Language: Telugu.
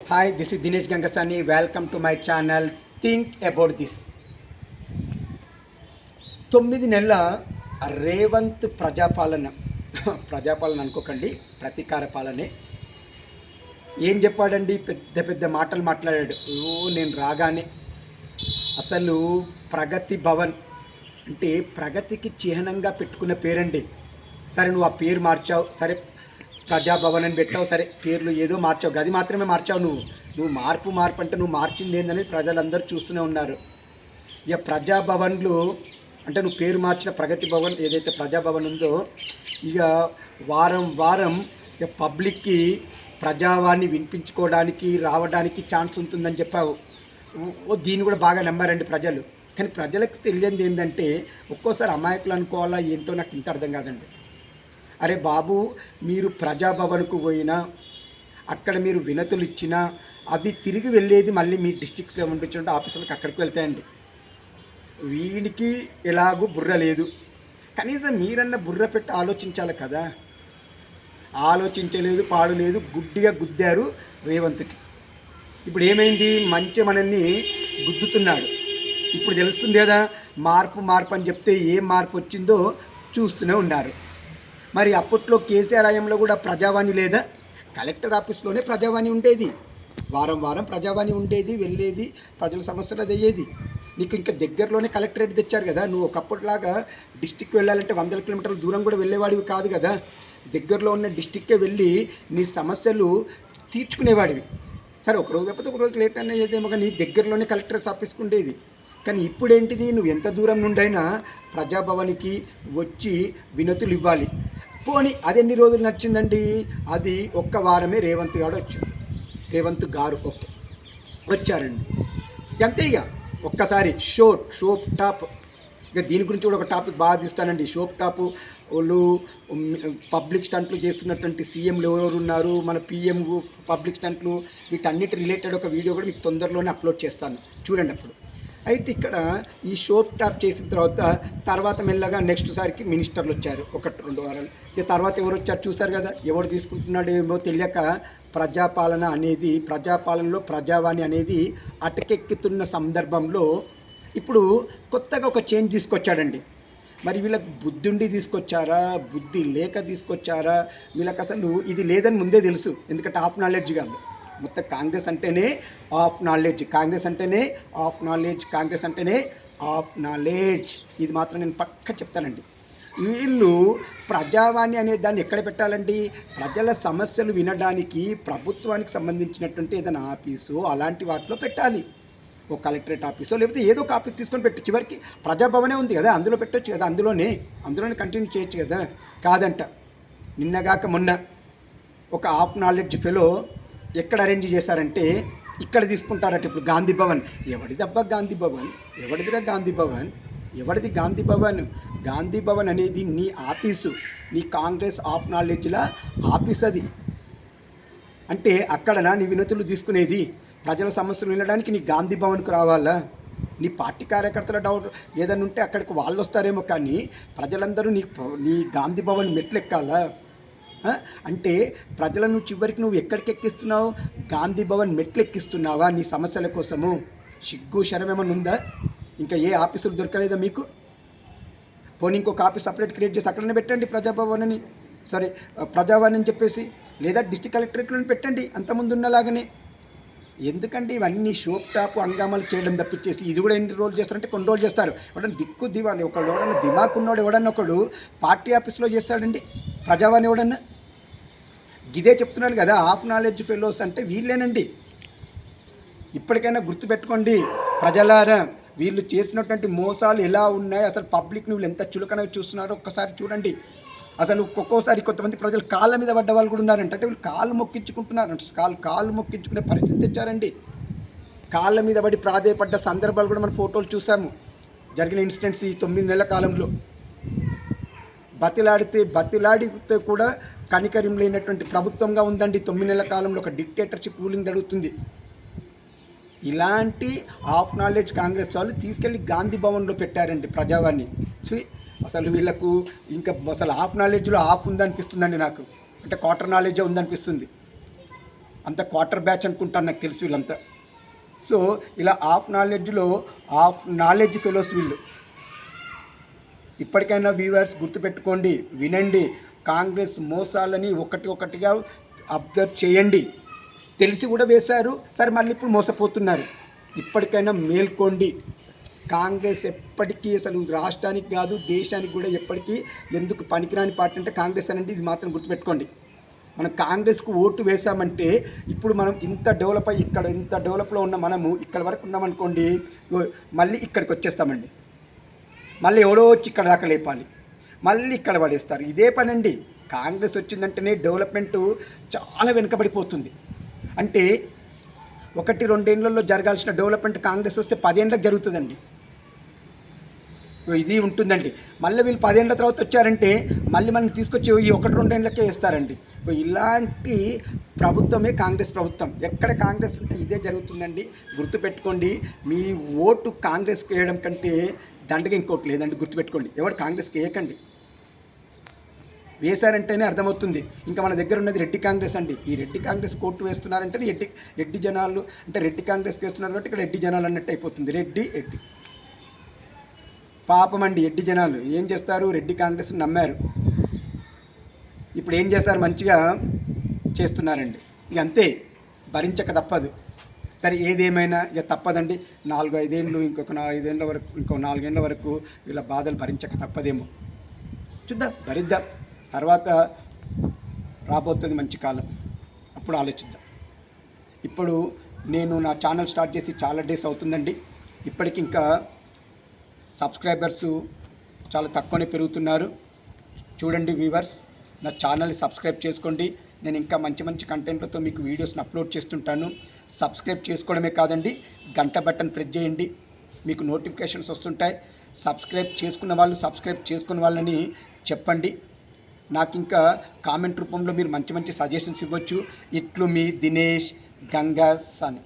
Hi this is Dinesh Gangasani welcome to my channel think about this తొమ్మిది నెలల రేవంత్ ప్రజాపాలన ప్రజాపాలన అనుకోకండి ప్రతీకార పాలనే. ఏం చెప్పాడండి? పెద్ద పెద్ద మాటలు మాట్లాడాడు. ఓ నేను రాగానే. అసలు ప్రగతి భవన్ అంటే ప్రగతికి చిహ్నంగా పెట్టుకున్న పేరండి. సరే నువ్వు ఆ పేరు మార్చావు. సరే ప్రజాభవన్ అని పెట్టావు సరే పేర్లు ఏదో మార్చావు గది మాత్రమే మార్చావు నువ్వు. నువ్వు మార్పు మార్పు అంటే నువ్వు మార్చింది ఏందనేది ప్రజలందరూ చూస్తూనే ఉన్నారు. ఇక ప్రజాభవన్లు అంటే నువ్వు పేరు మార్చిన ప్రగతి భవన్ ఏదైతే ప్రజాభవన్ ఉందో ఇక వారం వారం ఇక పబ్లిక్కి ప్రజావాణి వినిపించుకోవడానికి రావడానికి ఛాన్స్ ఉంటుందని చెప్పావు. ఓ- దీన్ని కూడా బాగా నమ్మారండి ప్రజలు. కానీ ప్రజలకు తెలియంది ఏంటంటే ఒక్కోసారి అమాయకులు అనుకోవాలా ఏంటో నాకు ఇంత అర్థం కాదండి. అరే బాబు మీరు ప్రజాభవన్కు పోయినా అక్కడ మీరు వినతులు ఇచ్చినా అవి తిరిగి వెళ్ళేది మళ్ళీ మీ డిస్టిక్లో పంపించిన ఆఫీసులకు అక్కడికి వెళ్తాయండి. వీడికి ఎలాగూ బుర్ర లేదు. కనీసం మీరన్న బుర్ర పెట్టి ఆలోచించాలి కదా. ఆలోచించలేదు పాడు లేదు గుడ్డిగా గుద్దారు రేవంత్కి. ఇప్పుడు ఏమైంది? మంచి మనల్ని గుద్దుతున్నాడు. ఇప్పుడు తెలుస్తుంది కదా మార్పు మార్పు అని చెప్తే ఏం మార్పు వచ్చిందో చూస్తూనే ఉన్నారు. మరి అప్పట్లో కేసీఆర్ హయాంలో కూడా ప్రజావాణి లేదా? కలెక్టర్ ఆఫీస్లోనే ప్రజావాణి ఉండేది. వారం వారం ప్రజావాణి ఉండేది వెళ్ళేది ప్రజల సమస్యలు అది నీకు ఇంకా దగ్గరలోనే కలెక్టరేట్ తెచ్చారు కదా? నువ్వు ఒకప్పటిలాగా డిస్టిక్ వెళ్ళాలంటే వందల కిలోమీటర్ల దూరం కూడా వెళ్ళేవాడివి కాదు కదా? దగ్గరలో ఉన్న డిస్టిక్కే వెళ్ళి నీ సమస్యలు తీర్చుకునేవాడివి. సరే ఒక రోజు కాకపోతే ఒక రోజు లేట్ అయినా ఏదేమో కానీ దగ్గరలోనే కలెక్టర్ ఆఫీస్కి ఉండేది. కానీ ఇప్పుడు ఏంటిది నువ్వు ఎంత దూరం నుండైనా ప్రజాభవన్కి వచ్చి వినతులు ఇవ్వాలి పోనీ అది ఎన్ని రోజులు నచ్చిందండి అది ఒక్క వారమే రేవంత్ గారు వచ్చింది రేవంత్ గారు ఓకే వచ్చారండి. అంతే ఇక ఒక్కసారి షోట్ షోప్ టాప్. ఇక దీని గురించి కూడా ఒక టాపిక్ బాగా తీస్తానండి. షోప్ టాప్ వాళ్ళు పబ్లిక్ స్టంట్లు చేస్తున్నటువంటి సీఎంలు ఎవరెవరు ఉన్నారు మన పిఎం పబ్లిక్ స్టంట్లు వీటన్నిటి రిలేటెడ్ ఒక వీడియో కూడా మీకు తొందరలోనే అప్లోడ్ చేస్తాను. చూడండి అప్పుడు. అయితే ఇక్కడ ఈ షోప్ టాప్ చేసిన తర్వాత తర్వాత మెల్లగా నెక్స్ట్ సారికి మినిస్టర్లు వచ్చారు. ఒకటి రెండు వారాలు. ఇక తర్వాత ఎవరు వచ్చారు చూశారు కదా. ఎవరు తీసుకుంటున్నాడు ఏమో తెలియక ప్రజాపాలన అనేది ప్రజాపాలనలో ప్రజావాణి అనేది అటకెక్కుతున్న సందర్భంలో ఇప్పుడు కొత్తగా ఒక చేంజ్ తీసుకొచ్చాడండి. మరి వీళ్ళకి బుద్ధి ఉండి తీసుకొచ్చారా? బుద్ధి లేక తీసుకొచ్చారా? వీళ్ళకి అసలు ఇది లేదని ముందే తెలుసు. ఎందుకంటే హాఫ్ నాలెడ్జ్ కాదు. మొత్తం కాంగ్రెస్ అంటేనే ఆఫ్ నాలెడ్జ్. కాంగ్రెస్ అంటేనే ఆఫ్ నాలెడ్జ్ కాంగ్రెస్ అంటేనే ఆఫ్ నాలెడ్జ్. ఇది మాత్రం నేను పక్క చెప్తానండి. వీళ్ళు ప్రజావాణి అనే దాన్ని ఎక్కడ పెట్టాలండి? ప్రజల సమస్యలు వినడానికి ప్రభుత్వానికి సంబంధించినటువంటి ఏదైనా ఆఫీసు అలాంటి వాటిలో పెట్టాలి. ఒక కలెక్టరేట్ ఆఫీసో లేకపోతే ఏదో ఒక ఆఫీస్ తీసుకొని పెట్టు చివరికి ప్రజాభవనే ఉంది కదా అందులో పెట్టొచ్చు కదా అందులోనే. అందులోనే కంటిన్యూ చేయొచ్చు కదా. కాదంట. నిన్నగాక మొన్న ఒక ఆఫ్ నాలెడ్జ్ ఫెలో ఎక్కడ అరేంజ్ చేశారంటే ఇక్కడ తీసుకుంటారట ఇప్పుడు గాంధీ భవన్. ఎవడిది గాంధీ భవన్? ఎవడిదిరా గాంధీ భవన్? ఎవరిది గాంధీ భవన్? గాంధీ భవన్ అనేది నీ ఆఫీసు. నీ కాంగ్రెస్ ఆఫ్ నాలెడ్జ్ల ఆఫీస్ అది. అంటే అక్కడ నీ వినతులు తీసుకునేది? ప్రజల సమస్యలు వినడానికి నీ గాంధీ భవన్కు రావాలా? నీ పార్టీ కార్యకర్తల డౌట్ ఏదైనా ఉంటే అక్కడికి వాళ్ళు వస్తారేమో కానీ ప్రజలందరూ నీ నీ గాంధీ భవన్ మెట్లు ఎక్కాలా అంటే ప్రజలను చివరికి నువ్వు ఎక్కడికి ఎక్కిస్తున్నావు గాంధీ భవన్ మెట్లు ఎక్కిస్తున్నావా నీ సమస్యల కోసము? సిగ్గు శరం ఉందా? ఇంకా ఏ ఆఫీసులు దొరకలేదా మీకు? పోనీ ఇంకొక ఆఫీస్ సపరేట్ క్రియేట్ చేసి అక్కడనే పెట్టండి ప్రజాభవన్ అని సారీ ప్రజాభవన్ అని చెప్పేసి లేదా డిస్టిక్ కలెక్టరేట్లను పెట్టండి అంతకుముందు ఉన్నలాగానే ఎందుకంటే ఇవన్నీ షోప్ టాప్ హంగామాలు చేయడం తప్పించేసి ఇది కూడా ఎన్ని రోజులు చేస్తారంటే కొన్ని రోజులు చేస్తారు. ఎవడన్నా దిక్కు దివాని ఒకడు ఎవడన్నా దిమాక్ ఉన్నవాడు ఎవడన్నా ఒకడు పార్టీ ఆఫీస్లో చేస్తాడండి. ప్రజావాణి ఎవడన్నా? ఇదే చెప్తున్నాను కదా హాఫ్ నాలెడ్జ్ ఫెలోస్ అంటే వీళ్ళేనండి. ఇప్పటికైనా గుర్తుపెట్టుకోండి ప్రజలారా వీళ్ళు చేసినటువంటి మోసాలు ఎలా ఉన్నాయి అసలు పబ్లిక్ వీళ్ళు ఎంత చులకనగా చూస్తున్నారో ఒక్కసారి చూడండి. అసలు ఒక్కొక్కసారి కొంతమంది ప్రజలు కాళ్ళ మీద పడ్డ వాళ్ళు కూడా ఉన్నారంట. అంటే వీళ్ళు కాళ్ళు మొక్కించుకుంటున్నారు. కాళ్ళు కాళ్ళు మొక్కించుకునే పరిస్థితి తెచ్చారండి. కాళ్ళ మీద పడి ప్రాధేయపడ్డ సందర్భాలు కూడా మనం ఫోటోలు చూసాము. జరిగిన ఇన్సిడెంట్స్ ఈ తొమ్మిది నెలల కాలంలో. బతిలాడితే బతిలాడితే కూడా కనికరం లేనటువంటి ప్రభుత్వంగా ఉందండి. తొమ్మిది నెలల కాలంలో ఒక డిక్టేటర్షిప్ రూలింగ్ జరుగుతుంది. ఇలాంటి ఆఫ్ నాలెడ్జ్ కాంగ్రెస్ వాళ్ళు తీసుకెళ్ళి గాంధీ భవన్లో పెట్టారండి ప్రజావాణి. చూ అసలు వీళ్ళకు ఇంకా అసలు హాఫ్ నాలెడ్జ్లో హాఫ్ ఉందనిపిస్తుందండి నాకు. అంటే క్వార్టర్ నాలెడ్జే ఉందనిపిస్తుంది. అంత క్వార్టర్ బ్యాచ్ అనుకుంటాను నాకు తెలుసు వీళ్ళంతా. సో ఇలా హాఫ్ నాలెడ్జ్లో హాఫ్ నాలెడ్జ్ ఫెలోస్ వీళ్ళు. ఇప్పటికైనా వ్యూవర్స్ గుర్తుపెట్టుకోండి వినండి. కాంగ్రెస్ మోసాలని ఒకటి ఒకటిగా అబ్జర్వ్ చేయండి. తెలిసి కూడా వేశారు సరే మళ్ళీ ఇప్పుడు మోసపోతున్నారు. ఇప్పటికైనా మేల్కోండి. కాంగ్రెస్ ఎప్పటికీ అసలు రాష్ట్రానికి కాదు దేశానికి కూడా ఎప్పటికీ ఎందుకు పనికిరాని పార్టీ అంటే కాంగ్రెస్ అనేది ఇది మాత్రం గుర్తుపెట్టుకోండి. మనం కాంగ్రెస్కు ఓటు వేసామంటే ఇప్పుడు మనం ఇంత డెవలప్ అయ్యి ఇక్కడ ఇంత డెవలప్లో ఉన్న మనము ఇక్కడ వరకు ఉన్నామనుకోండి మళ్ళీ ఇక్కడికి వచ్చేస్తామండి. మళ్ళీ ఎవడో వచ్చి ఇక్కడ దాకా లేపాలి. మళ్ళీ ఇక్కడ పడేస్తారు. ఇదే పని అండి కాంగ్రెస్ వచ్చిందంటేనే డెవలప్మెంట్ చాలా వెనుకబడిపోతుంది. అంటే ఒకటి రెండేళ్ళలో జరగాల్సిన డెవలప్మెంట్ కాంగ్రెస్ వస్తే పదేళ్ళకి జరుగుతుందండి. ఇది ఉంటుందండి. మళ్ళీ వీళ్ళు పదేండ్ల తర్వాత వచ్చారంటే మళ్ళీ మనం తీసుకొచ్చి ఈ ఒకటి రెండేళ్ళకే వేస్తారండి. ఇలాంటి ప్రభుత్వమే కాంగ్రెస్ ప్రభుత్వం. ఎక్కడ కాంగ్రెస్ ఉంటే ఇదే జరుగుతుందండి. గుర్తుపెట్టుకోండి. మీ ఓటు కాంగ్రెస్కి వేయడం కంటే దండగా ఇంకోటి లేదండి గుర్తుపెట్టుకోండి. ఎవరు కాంగ్రెస్కి వేయకండి. వేశారంటేనే అర్థమవుతుంది. ఇంకా మన దగ్గర ఉన్నది రెడ్డి కాంగ్రెస్ అండి. ఈ రెడ్డి కాంగ్రెస్ కోర్టు వేస్తున్నారంటే రెడ్డి రెడ్డి జనాలు అంటే రెడ్డి కాంగ్రెస్కి వేస్తున్నారు కాబట్టి ఇక్కడ రెడ్డి జనాలు అన్నట్టు అయిపోతుంది. రెడ్డి రెడ్డి. పాపం అండి రెడ్డి జనాలు. ఏం చేస్తారు? రెడ్డి కాంగ్రెస్ నమ్మారు. ఇప్పుడు ఏం చేస్తారు? మంచిగా చేస్తున్నారండి. ఇక అంతే. భరించక తప్పదు. సరే ఏదేమైనా ఇక తప్పదండి. నాలుగు ఐదేళ్ళు ఇంకొక ఐదేళ్ళ వరకు ఇంకో నాలుగేళ్ళ వరకు వీళ్ళ బాధలు భరించక తప్పదేమో. చూద్దాం భరిద్దాం. తర్వాత రాబోతుంది మంచి కాలం. అప్పుడు ఆలోచిద్దాం. ఇప్పుడు నేను నా ఛానల్ స్టార్ట్ చేసి చాలా డేస్ అవుతుందండి. ఇప్పటికి ఇంకా సబ్స్క్రైబర్స్ చాలా తక్కువనే పెరుగుతున్నారు. చూడండి వ్యూవర్స్ నా ఛానల్ని సబ్స్క్రైబ్ చేసుకోండి. నేను ఇంకా మంచి మంచి కంటెంట్లతో మీకు వీడియోస్ని అప్లోడ్ చేస్తుంటాను. సబ్స్క్రైబ్ చేసుకోవడమే కాదండి గంట బటన్ ప్రెస్ చేయండి. మీకు నోటిఫికేషన్స్ వస్తుంటాయి. సబ్స్క్రైబ్ చేసుకున్న వాళ్ళు సబ్స్క్రైబ్ చేసుకున్న వాళ్ళని చెప్పండి. నాకు ఇంకా కామెంట్ రూపంలో మీరు మంచి మంచి సజెషన్స్ ఇవ్వచ్చు. ఇట్లు మీ దినేష్ గంగా సని.